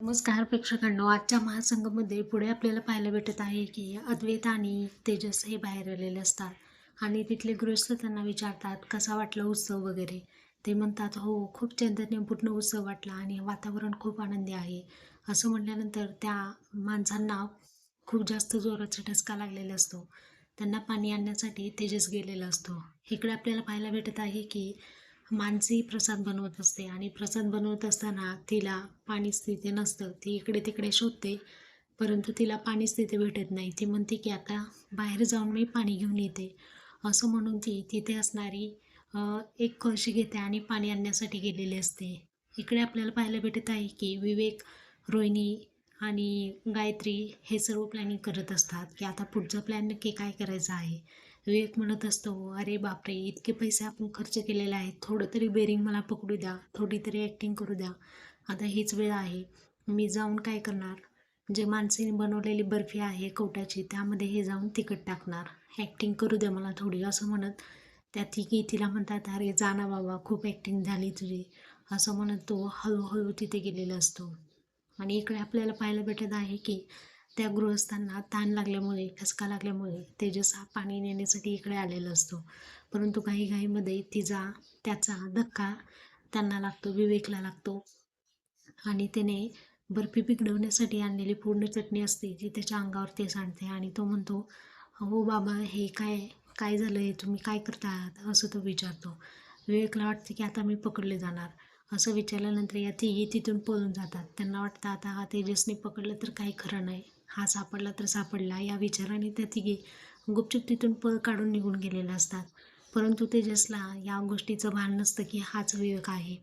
नमस्कार प्रेक्षकांनो आजच्या महासंघामध्ये पुढे आपल्याला पाहायला भेटत आहे की अद्वैत आणि तेजस हे बाहेर आलेले असतात आणि तिथले गृहस्थ त्यांना विचारतात कसा वाटला उत्सव वगैरे? ते म्हणतात हो खूप चैतन्यपूर्ण उत्सव वाटला आणि वातावरण खूप आनंदी आहे. असं म्हटल्यानंतर त्या माणसांना खूप जास्त जोराचा ठसका लागलेला असतो. त्यांना पाणी आणण्यासाठी तेजस गेलेला असतो. इकडे आपल्याला पाहायला भेटत आहे की मानसी प्रसाद बनवत असते आणि प्रसाद बनवत असताना तिला पाणीच तिथे नसतं. ती इकडे तिकडे शोधते परंतु तिला पाणीच तिथे भेटत नाही. ती म्हणते की आता बाहेर जाऊन मी पाणी घेऊन येते. असं म्हणून ती तिथे असणारी एक कळशी घेते आणि पाणी आणण्यासाठी गेलेली असते. इकडे आपल्याला पाहायला भेटत आहे की विवेक रोहिणी आणि गायत्री हे सर्व प्लॅनिंग करत असतात की आता पुढचा प्लॅन नक्की काय करायचा आहे. विवेक म्हणत असतो अरे बापरे इतके पैसे आपण खर्च केलेले आहेत. थोडं तरी बेरिंग मला पकडू द्या. थोडी तरी ॲक्टिंग करू द्या. आता हीच वेळ आहे. मी जाऊन काय करणार? जे माणसाने बनवलेली बर्फी आहे कवटाची त्यामध्ये हे जाऊन तिखट टाकणार. ॲक्टिंग करू द्या मला थोडी असं म्हणत त्या तिघी तिला म्हणतात अरे जा ना बाबा खूप ॲक्टिंग झाली तुझी. असं म्हणत तो हळूहळू तिथे गेलेला असतो. आणि इकडे आपल्याला पाहायला भेटत आहे की त्या गृहस्थांना ताण लागल्यामुळे ठसका लागल्यामुळे तेजस हा पाणी नेण्यासाठी इकडे आलेला असतो. परंतु काही घाईमध्ये तिचा त्याचा धक्का त्यांना लागतो विवेकला लागतो. आणि त्याने बर्फी पिकडवण्यासाठी आणलेली पूर्ण चटणी असते जी त्याच्या अंगावर ते सांडते आणि तो म्हणतो हो बाबा हे काय काय झालं? आहे तुम्ही काय करता आहात असं तो विचारतो. विवेकला वाटते की आता मी पकडले जाणार. असं विचारल्यानंतर या तिघी तिथून पळून जातात. त्यांना वाटतं आता हा तेजसने पकडलं तर काही खरं नाही. हा सापडला तर सापडला या विचाराने त्या तिघी गुपचूप तिथून पळ काढून निघून गेलेल्या असतात. परंतु तेजसला या गोष्टीचं भान नसतं की हाच विवेक आहे.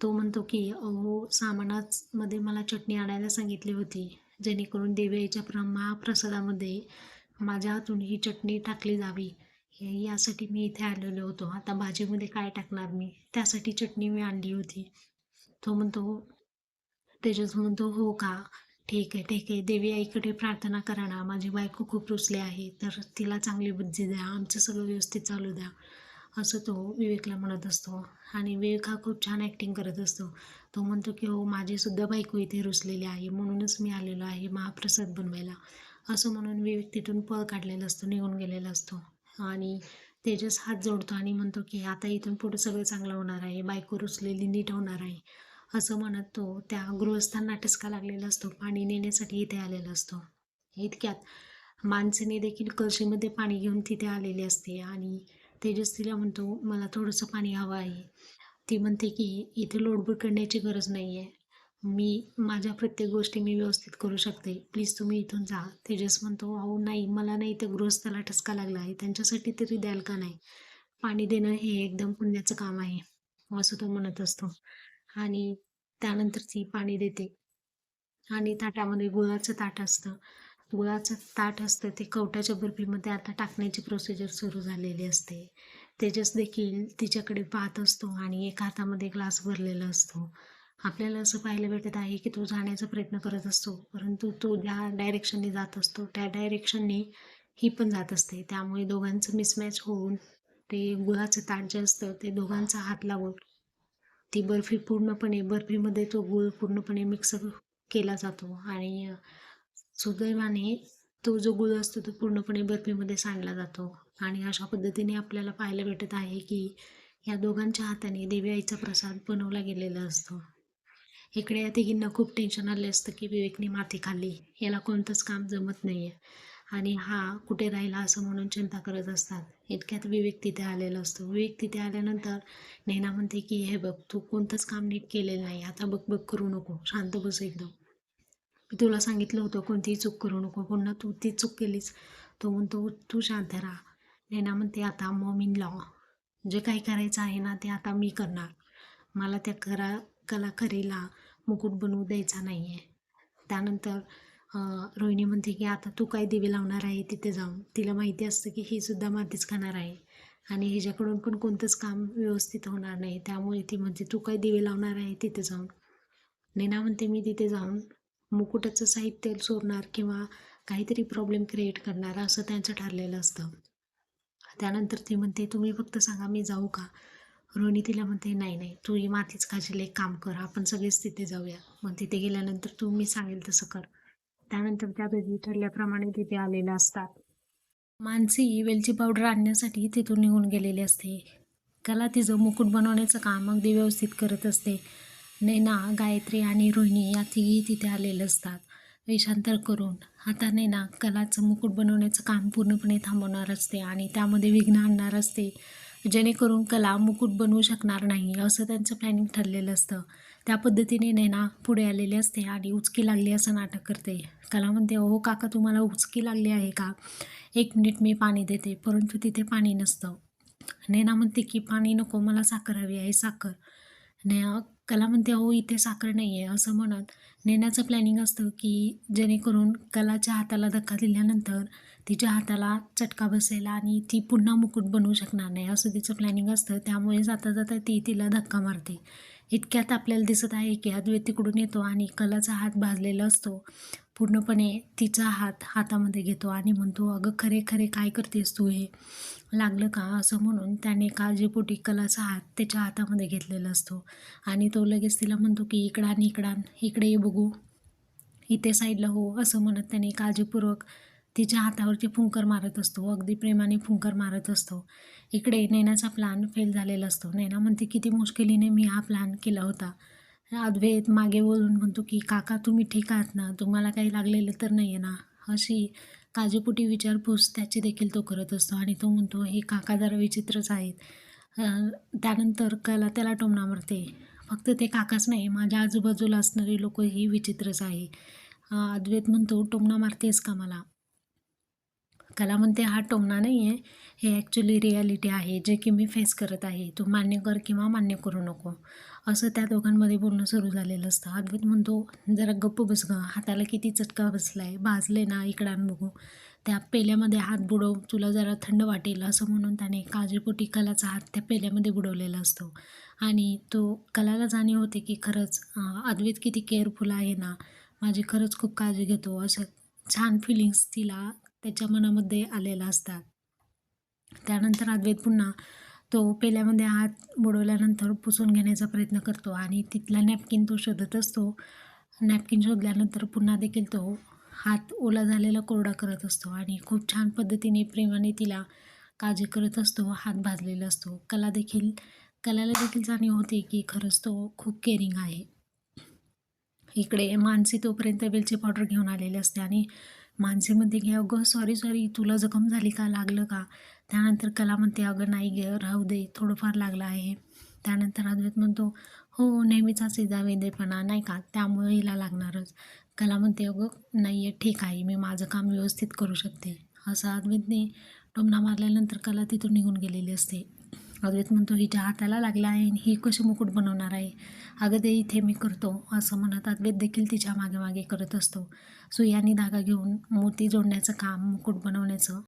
तो म्हणतो की अहो सामानामध्ये मला चटणी आणायला सांगितली होती जेणेकरून देवीच्या प्र महाप्रसादामध्ये माझ्या हातून ही चटणी टाकली जावी. यासाठी मी इथे आलेलो होतो. आता भाजीमध्ये काय टाकणार मी? त्यासाठी चटणी मी आणली होती. तो म्हणतो तेजस म्हणतो हो का? ठीक आहे ठीक आहे. देवी आईकडे प्रार्थना करा ना. माझी बायको खूप रुसली आहे तर तिला चांगली बुद्धी द्या. आमचं सगळं व्यवस्थित चालू द्या. असं तो विवेकला म्हणत असतो. आणि विवेक हा खूप छान ॲक्टिंग करत असतो. तो म्हणतो की हो माझीसुद्धा बायको इथे रुसलेली आहे. म्हणूनच मी आलेलो आहे महाप्रसाद बनवायला. असं म्हणून विवेक तिथून पळ काढलेला असतो निघून गेलेला असतो. आणि तेजस हात जोडतो आणि म्हणतो की आता इथून पुढे सगळं चांगलं होणार आहे. बायको रुसलेली नीट होणार आहे. असं म्हणत तो त्या गृहस्थांना टसका लागलेला असतो. पाणी नेण्यासाठी इथे आलेला असतो. इतक्यात माणसाने देखील कळशीमध्ये पाणी घेऊन तिथे आलेली असते आणि तेजस तिला म्हणतो मला थोडंसं पाणी हवं आहे. ती म्हणते की इथे लोडबुड करण्याची गरज नाही आहे मी माझ्या प्रत्येक गोष्टी मी व्यवस्थित करू शकते. प्लीज तुम्ही इथून जा. तेजस म्हणतो अहो नाही मला नाही त्या गृहस्थाला ठसका लागला आहे. त्यांच्यासाठी तरी द्याल का नाही? पाणी देणं हे एकदम पुण्याचं काम आहे. असं तो म्हणत असतो. आणि त्यानंतर ती पाणी देते. आणि ताटामध्ये गुळाचं ताट असतं. गुळाचं ताट असतं ते कवटाच्या बर्फीमध्ये आता टाकण्याची प्रोसिजर सुरू झालेली असते. तेजस देखील तिच्याकडे पाहत असतो आणि एका हातामध्ये ग्लास भरलेला असतो. आपल्याला असं पाहायला भेटत आहे की तो जाण्याचा प्रयत्न करत असतो परंतु तो ज्या डायरेक्शनने जात असतो त्या डायरेक्शनने ही पण जात असते. त्यामुळे दोघांचं मिसमॅच होऊन ते गुळाचं ताट जे असतं ते दोघांचा हात लावून ती बर्फी पूर्णपणे बर्फीमध्ये तो गूळ पूर्णपणे मिक्स केला जातो आणि सुदैवाने तो जो गुळ असतो तो पूर्णपणे बर्फीमध्ये सांडला जातो. आणि अशा पद्धतीने आपल्याला पाहायला भेटत आहे की या दोघांच्या हाताने देवी आईचा प्रसाद बनवला गेलेला असतो. इकडे या तिघींना खूप टेन्शन आले असतं की विवेकने माती खाल्ली याला कोणतंच काम जमत नाही आहे आणि हा कुठे राहिला असं म्हणून चिंता करत असतात. इतक्यात विवेक तिथे आलेला असतो. विवेक तिथे आल्यानंतर नैना म्हणते की हे बघ तू कोणतंच काम नीट केलेलं नाही. आता बघ बघ करू नको. शांत बस एकदम. मी तुला सांगितलं होतं कोणतीही चूक करू नको. पुन्हा तू ती चूक केलीस तो म्हणतो तू शांत राहा. नैना म्हणते आता मॉम इन लॉ जे काही करायचं आहे ना ते आता मी करणार. मला त्या करा कलाकारीला मुकुट बनवू द्यायचा नाही आहे त्यानंतर रोहिणी म्हणते की आता तू काय दिवे लावणार आहे तिथे जाऊन? तिला माहिती असतं की ही सुद्धा मातीच खाणार आहे आणि हिच्याकडून पण कोणतंच काम व्यवस्थित होणार नाही. त्यामुळे ती म्हणते तू काय दिवे लावणार आहे तिथे जाऊन? नेना म्हणते मी तिथे जाऊन मुकुटाचं साहित्य चोरणार किंवा काहीतरी प्रॉब्लेम क्रिएट करणार असं त्यांचं ठरलेलं असतं. त्यानंतर ती म्हणते तुम्ही फक्त सांगा मी जाऊ का? रोहिणी तिला म्हणते नाही नाही तू ही मातीच खाशील एक काम कर आपण सगळेच तिथे जाऊया. मग तिथे गेल्यानंतर तू मी सांगेल तसं कर. त्यानंतर त्या दोघी ठरल्याप्रमाणे तिथे आलेल्या असतात. मानसी वेलची पावडर आणण्यासाठी तिथून निघून गेलेली असते. कला तिचं मुकुट बनवण्याचं काम अगदी व्यवस्थित करत असते. नैना गायत्री आणि रोहिणी या तिघी तिथे आलेले असतात. वेषांतर करून. आता नैना कलाचं मुकुट बनवण्याचं काम पूर्णपणे थांबवणार असते आणि त्यामध्ये विघ्न आणणार असते. जेणेकरून कला मुकुट बनवू शकणार नाही असं त्यांचं प्लॅनिंग ठरलेलं असतं. त्या पद्धतीने नैना पुढे आलेली असते आणि उचकी लागली असं नाटक करते. कला म्हणते हो काका तुम्हाला उचकी लागली आहे का? एक मिनिट मी पाणी देते. परंतु तिथे पाणी नसतं. नैना म्हणते की पाणी नको मला साखर हवी आहे साखर. नैना कला म्हणते हो इथे साखर नाही आहे असं म्हणत नेण्याचं प्लॅनिंग असतं की जेणेकरून कलाच्या हाताला धक्का दिल्यानंतर तिच्या हाताला चटका बसेल आणि ती पुन्हा मुकुट बनवू शकणार नाही असं तिचं प्लॅनिंग असतं. त्यामुळे जाता जाता ती तिला धक्का मारते. इतक्यात आपल्याला दिसत आहे की अद्वैत तिकडून येतो आणि कलाचा हात भाजलेला असतो. पूर्णपणे तिचा हात हातामध्ये घेतो आणि म्हणतो अगं खरे खरे काय करतेस तू हे? लागलं का? असं म्हणून त्याने काळजीपोटी कलाचा हात त्याच्या हातामध्ये घेतलेला असतो. आणि तो लगेच तिला म्हणतो की इकडान आणि इकडं इकडे बघू. इथे साईडला हो असं म्हणत त्याने काळजीपूर्वक तिच्या हातावरचे फुंकर मारत असतो. अगदी प्रेमाने फुंकर मारत असतो. इकडे नैनाचा प्लॅन फेल झालेला असतो. नैना म्हणते किती मुश्किलीने मी हा प्लॅन केला होता. अद्वैत मागे बोलून म्हणतो की काका तुम्ही ठीक आहात ना? तुम्हाला काही लागलेलं तर नाही आहे ना? अशी काजीपुटी विचारपूस त्याची देखील तो करत असतो आणि तो म्हणतो हे काका जरा विचित्रच आहेत. त्यानंतर कला त्याला टोमणा मारते. फक्त ते काकाच नाही माझ्या आजूबाजूला असणारी लोकही विचित्रच आहे. अद्वैत म्हणतो टोमणा मारतेस का मला? कला म्हणते हा टोमणा नाही आहे हे ॲक्च्युली रियालिटी आहे जे की मी फेस करत आहे. तू मान्य कर किंवा मान्य करू नको. असं त्या दोघांमध्ये बोलणं सुरू झालेलं असतं. अद्वैत म्हणतो जरा गप्प बस ग. हाताला किती चटका बसला आहे भाजले ना इकडं बघू. त्या पेल्यामध्ये हात बुडव तुला जरा थंड वाटेल असं म्हणून त्याने काजीपोटी कलाचा हात त्या पेल्यामध्ये बुडवलेला असतो. आणि तो कलाला जाणीव होते की खरंच अद्वैत किती केअरफुल आहे ना. माझी खरंच खूप काळजी घेतो. असं छान फिलिंग्स तिला त्याच्या मनामध्ये आलेला असतात त्यानंतर अद्वैत पुन्हा तो पेल्यामध्ये हात बुडवल्यानंतर पुसून घेण्याचा प्रयत्न करतो आणि तिथला नॅपकिन तो शोधत असतो. नॅपकिन शोधल्यानंतर पुन्हा देखील तो हात ओला झालेला कोरडा करत असतो आणि खूप छान पद्धतीने प्रेमाने तिला काळजी करत असतो हात भाजलेला असतो. कला देखील कलाला देखील जाणीव होते की खरंच तो खूप केअरिंग आहे. इकडे मानसी तोपर्यंत वेलची पावडर घेऊन आलेली असते आणि माणसेमध्ये घे अगं सॉरी सॉरी तुला जखम झाली का? लागलं का? त्यानंतर कला म्हणते अगं नाही गे राहू दे थोडंफार लागलं आहे. त्यानंतर अद्वैत म्हणतो हो नेहमीचा इजा वेदेपणा नाही का? त्यामुळे हिला लागणारच. कला म्हणते अगं नाही आहे ठीक आहे मी माझं काम व्यवस्थित करू शकते. असं अद्वैतने टोमणा मारल्यानंतर कला तिथून निघून गेलेली असते. अद्वैत म्हणतो हिच्या हाताला लागला आहे आणि ही कशी मुकुट बनवणार आहे? अगं ते इथे मी करतो असं म्हणत अद्वैत देखील तिच्यामागे मागे करत असतो. सुई धागा घेऊन मोती जोडण्याचं काम मुकुट बनवण्याचं